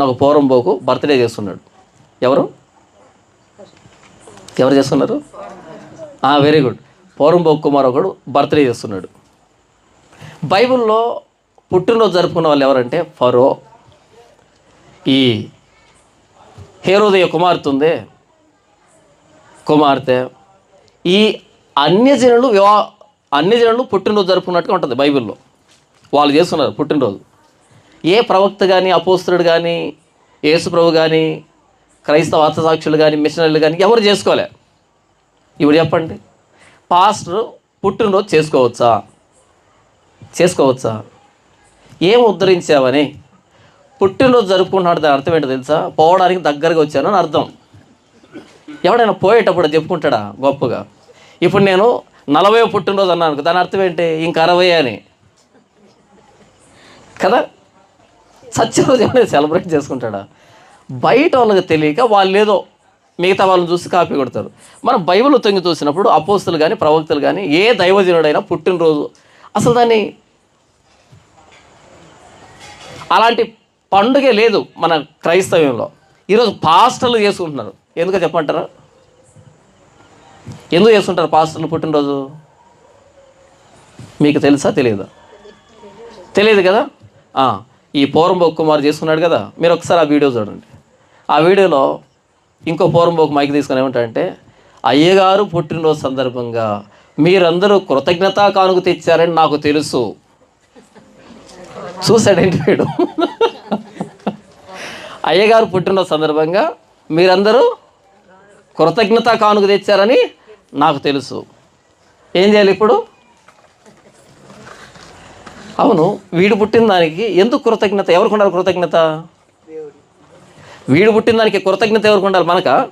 నాకు పూర్వం బర్త్డే చేస్తున్నాడు. ఎవరు? ఎవరు చేస్తున్నారు? వెరీ గుడ్ పూర్వం పోకు కుమార్ ఒకడు బర్త్డే చేస్తున్నాడు. బైబిల్లో పుట్టినరోజు జరుపుకున్న వాళ్ళు ఎవరంటే ఫరో. ఈ హేరోదయ కుమార్తె. ఉందే కుమార్తె ఈ అన్యజనులు వివా అన్యజనులు పుట్టినరోజు జరుపుకున్నట్టుగా ఉంటుంది బైబిల్లో. వాళ్ళు చేస్తున్నారు పుట్టినరోజు. ఏ ప్రవక్త కానీ అపోస్తుడు కానీ యేసుప్రభు కానీ క్రైస్తవ అర్థసాక్షులు కానీ మిషనరీలు కానీ ఎవరు చేసుకోలే? ఇప్పుడు చెప్పండి. పాస్టర్ పుట్టినరోజు చేసుకోవచ్చా? చేసుకోవచ్చా? ఏం ఉద్ధరించావని? పుట్టినరోజు జరుపుకుంటున్నాడు దాని అర్థం ఏంటో తెలుసా? పోవడానికి దగ్గరగా వచ్చాను అని అర్థం. ఎవడైనా పోయేటప్పుడు చెప్పుకుంటాడా గొప్పగా? ఇప్పుడు నేను నలభై పుట్టినరోజు అన్నాను దాని అర్థం ఏంటి? ఇంక అరవై అని. కదా? సత్యరోజు ఏమైనా సెలబ్రేట్ చేసుకుంటాడా? బయట వాళ్ళకి తెలియక వాళ్ళు ఏదో మిగతా వాళ్ళని చూసి కాపీ కొడతారు. మనం బైబిల్ తొంగి చూసినప్పుడు అపోస్తులు కానీ ప్రవక్తలు కానీ ఏ దైవజనుడైనా పుట్టినరోజు అసలు దాన్ని అలాంటి పండుగే లేదు మన క్రైస్తవ్యంలో. ఈరోజు పాస్టర్లు చేసుకుంటున్నారు. ఎందుకు చెప్పంటారా ఎందుకు చేసుకుంటారు పాస్టర్లు పుట్టినరోజు? మీకు తెలుసా? తెలియదా? తెలియదు కదా? ఈ పూర్వంబోక్ కుమార్ చేసుకున్నాడు కదా మీరు ఒకసారి ఆ వీడియో చూడండి. ఆ వీడియోలో ఇంకో పూర్వంబోక్ మైక్ తీసుకుని ఏమంటారంటే అయ్యగారు పుట్టినరోజు సందర్భంగా మీరందరూ కృతజ్ఞతా కానుక తెచ్చారని నాకు తెలుసు. చూశాడేంటి వీడు? అయ్యగారు పుట్టినరోజు సందర్భంగా మీరందరూ కృతజ్ఞత కానుక తెచ్చారని నాకు తెలుసు. ఏం చేయాలి ఇప్పుడు? అవును వీడు పుట్టిన దానికి ఎందుకు కృతజ్ఞత? ఎవరికి ఉండాలి కృతజ్ఞత? వీడు పుట్టిన దానికి కృతజ్ఞత ఎవరికి ఉండాలి? మనక?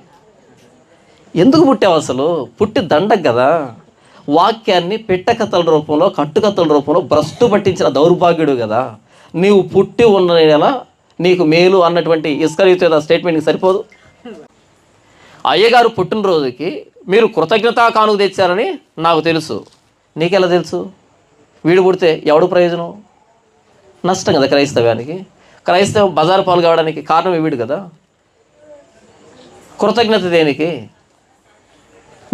ఎందుకు పుట్టావు అసలు? పుట్టి దండగ కదా. వాక్యాన్ని పెట్టకథల రూపంలో కట్టుకథల రూపంలో భ్రష్టు పట్టించిన దౌర్భాగ్యుడు కదా. నీవు పుట్టి ఉన్న నెల నీకు మేలు అన్నటువంటి ఇస్కరిత స్టేట్మెంట్కి సరిపోదు. అయ్యగారు పుట్టినరోజుకి మీరు కృతజ్ఞతా కానుక తెచ్చారని నాకు తెలుసు. నీకెలా తెలుసు? వీడు పుడితే ఎవడు ప్రయోజనం? నష్టం కదా క్రైస్తవానికి క్రైస్తవం బజారు పాలు కావడానికి కారణం వీడు కదా. కృతజ్ఞత దేనికి?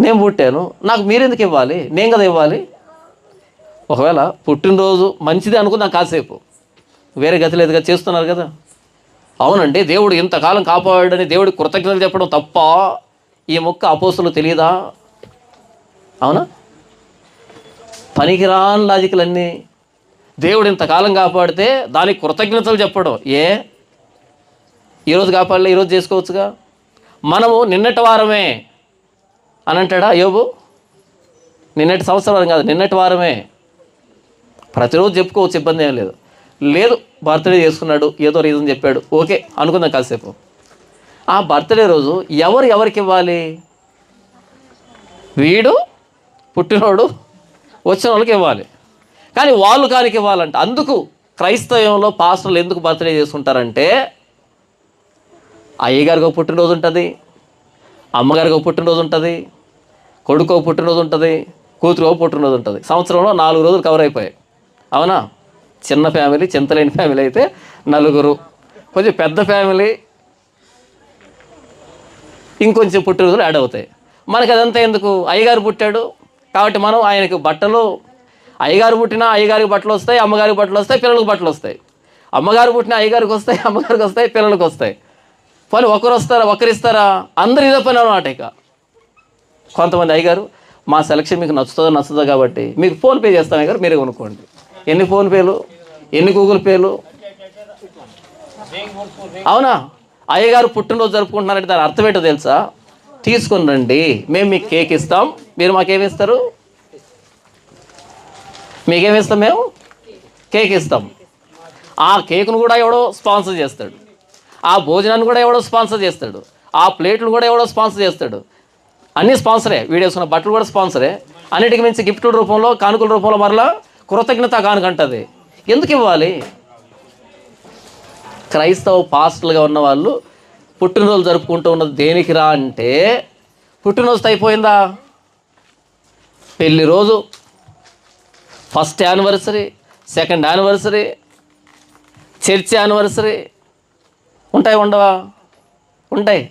నేను పుట్టాను నాకు మీరెందుకు ఇవ్వాలి? నేను కదా ఇవ్వాలి. ఒకవేళ పుట్టినరోజు మంచిది అనుకుందాం కాసేపు. వేరే గతి లేదుగా చేస్తున్నారు కదా. అవునండి దేవుడు ఇంతకాలం కాపాడాడని దేవుడికి కృతజ్ఞతలు చెప్పడం తప్ప ఈ మొక్క అపోసులు తెలియదా? అవునా? పనికిరాని లాజికలన్నీ దేవుడు ఇంతకాలం కాపాడితే దానికి కృతజ్ఞతలు చెప్పడం. ఏ? ఈరోజు కాపాడలే ఈరోజు చేసుకోవచ్చుగా? మనము నిన్నటి వారమే అని అంటాడా యోబు? నిన్నటి సంవత్సరం కాదు నిన్నటి వారమే. ప్రతిరోజు చెప్పుకోవచ్చు ఇబ్బంది ఏం లేదు. లేదు బర్త్డే చేసుకున్నాడు ఏదో రీజన్ చెప్పాడు. ఓకే అనుకుందాం కాసేపు. ఆ బర్త్డే రోజు ఎవరు ఎవరికి ఇవ్వాలి? వీడు పుట్టినోడు వచ్చిన వాళ్ళకి ఇవ్వాలి. కానీ వాళ్ళు కానికి ఇవ్వాలంటే. అందుకు క్రైస్తవంలో పాస్టర్లు ఎందుకు బర్త్డే చేసుకుంటారంటే అయ్యగారికి ఒక పుట్టినరోజు ఉంటుంది అమ్మగారికి ఒక పుట్టినరోజు ఉంటుంది కొడుకు ఒక పుట్టినరోజు ఉంటుంది కూతురు ఒక పుట్టినరోజు ఉంటుంది. సంవత్సరంలో నాలుగు రోజులు కవర్ అయిపోయాయి. అవునా? చిన్న ఫ్యామిలీ చింతలేని ఫ్యామిలీ అయితే నలుగురు. కొంచెం పెద్ద ఫ్యామిలీ ఇంకొంచెం పుట్టినరోజులు యాడ్ అవుతాయి. మనకి అదంతా ఎందుకు? అయ్యగారు పుట్టాడు కాబట్టి మనం ఆయనకు బట్టలు అయ్యగారు పుట్టినా అయ్యగారికి బట్టలు వస్తాయి అమ్మగారికి బట్టలు వస్తాయి పిల్లలకు బట్టలు వస్తాయి. అమ్మగారు పుట్టిన అయ్యగారికి వస్తాయి అమ్మగారికి వస్తాయి పిల్లలకు వస్తాయి. పోనీ ఒకరు వస్తారా ఒకరు ఇస్తారా అందరు ఇదే పని అనమాట ఇక. కొంతమంది అయ్యగారు మా సెలక్షన్ మీకు నచ్చుతుందో నచ్చుతుందో కాబట్టి మీకు ఫోన్ పే చేస్తాం అయ్యగారు మీరే కొనుక్కోండి. ఎన్ని ఫోన్పేలు ఎన్ని గూగుల్ పేలు అవునా? అయ్యగారు పుట్టినరోజు జరుపుకుంటున్నారంటే దాని అర్థం ఏంటో తెలుసా? తీసుకుని రండి. మేము మీకు కేక్ ఇస్తాం. మీరు మాకేమి ఇస్తారు? మీకేమి ఇస్తాం మేము? కేక్ ఇస్తాం. ఆ కేక్ను కూడా ఎవడో స్పాన్సర్ చేస్తాడు. ఆ భోజనాన్ని కూడా ఎవడో స్పాన్సర్ చేస్తాడు. ఆ ప్లేట్లు కూడా ఎవడో స్పాన్సర్ చేస్తాడు. అన్నీ స్పాన్సరే. వీడియోస్ ఉన్న బట్టలు కూడా స్పాన్సరే. అన్నిటికి మించి గిఫ్ట్ల రూపంలో కానుకల రూపంలో మరలా కృతజ్ఞత కానుక ఎందుకు ఇవ్వాలి? క్రైస్తవ పాస్టర్లుగా ఉన్న వాళ్ళు పుట్టినరోజు జరుపుకుంటూ ఉన్నది దేనికి రా అంటే పుట్టినరోజు అయిపోయిందా పెళ్ళి రోజు. First anniversary second anniversary church anniversary ఉంటాయి ఉండవా? ఉంటాయి.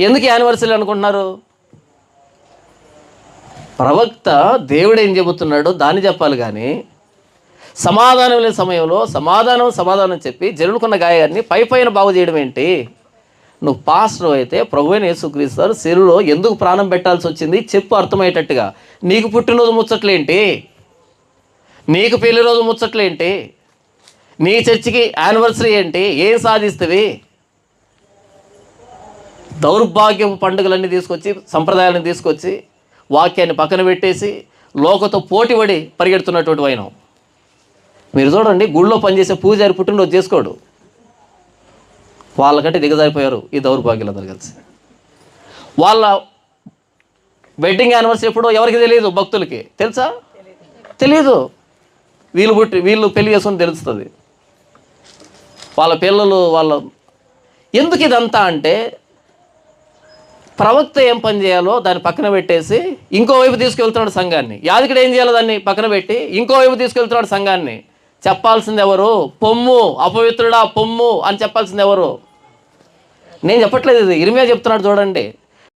ఎందుకు యానివర్సరీ అనుకుంటున్నారు? ప్రవక్త దేవుడు ఏం చెబుతున్నాడో దాన్ని చెప్పాలి కానీ సమాధానం లేని సమయంలో సమాధానం సమాధానం చెప్పి జరుగుకున్న గాయాన్ని పై పైన బాగు చేయడం ఏంటి? నువ్వు పాస్టర్ అయితే ప్రభు అయిన యేసుక్రీస్తారు శరీరంలో ఎందుకు ప్రాణం పెట్టాల్సి వచ్చింది? చెప్పు అర్థమయ్యేటట్టుగా. నీకు పుట్టినరోజు ముచ్చట్లేంటి నీకు పెళ్ళి రోజు ముచ్చట్లేంటి నీ చర్చికి యానివర్సరీ ఏంటి? ఏం సాధిస్తుంది? దౌర్భాగ్యపు పండుగలన్నీ తీసుకొచ్చి సంప్రదాయాలను తీసుకొచ్చి వాక్యాన్ని పక్కన పెట్టేసి లోకతో పోటీపడి పరిగెడుతున్నటువంటి వైనం మీరు చూడండి గుళ్ళో పనిచేసే పూజారి పుట్టినరోజు చేసుకోడు. వాళ్ళకంటే దిగజారిపోయారు ఈ దౌర్భాగ్యులందరూ కలిసి. వాళ్ళ వెడ్డింగ్ యానివర్సరీ ఎప్పుడో ఎవరికి తెలియదు భక్తులకి. తెలుసా? తెలియదు వీళ్ళు పుట్టి వీళ్ళు పెళ్ళి చేసుకుని తెలుస్తుంది. వాళ్ళ పిల్లలు వాళ్ళ ఎందుకు ఇదంతా అంటే ప్రవక్త ఏం పని చేయాలో దాన్ని పక్కన పెట్టేసి ఇంకోవైపు తీసుకెళ్తున్నాడు సంఘాన్ని. యాదకుడు ఏం చేయాలో దాన్ని పక్కన పెట్టి ఇంకోవైపు తీసుకెళ్తున్నాడు సంఘాన్ని. చెప్పాల్సింది ఎవరు? పొమ్ము అపవిత్రుడా పొమ్ము అని చెప్పాల్సింది ఎవరు? నేను చెప్పట్లేదు ఇది. ఇరిమియా చెప్తున్నాడు చూడండి.